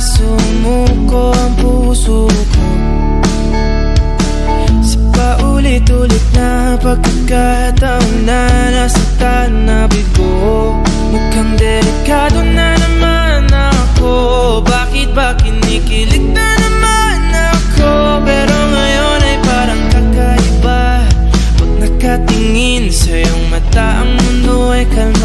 sumuko ang puso ko. Sa paulit-ulit na pagkakataon na nasaktan na bigo Mukhang delikado na naman ako. Bakit ba kinikilig na naman ako? Pero ngayon ay parang kakaiba. Pag nakatingin sa iyong mata Ang mundo ay kalma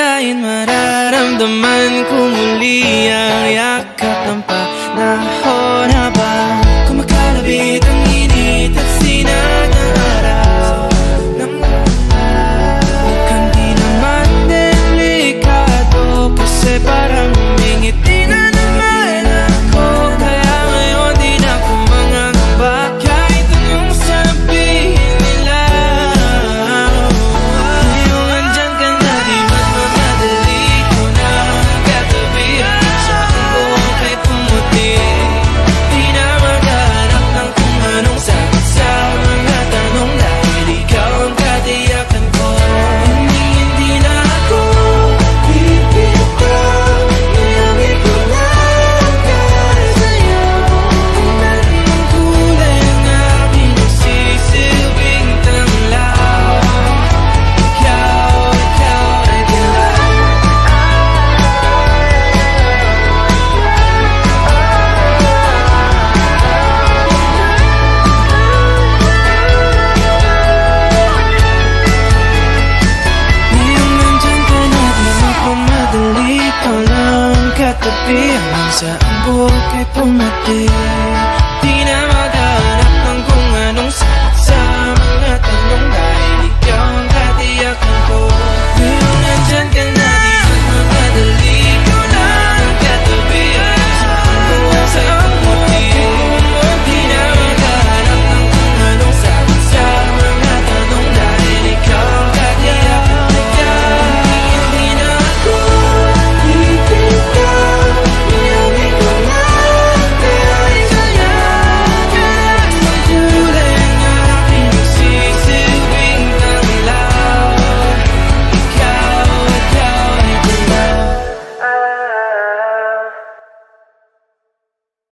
Akalain mararamdaman ko muli ang yakap ng panahon. Tapi ang isang buhay kay pumating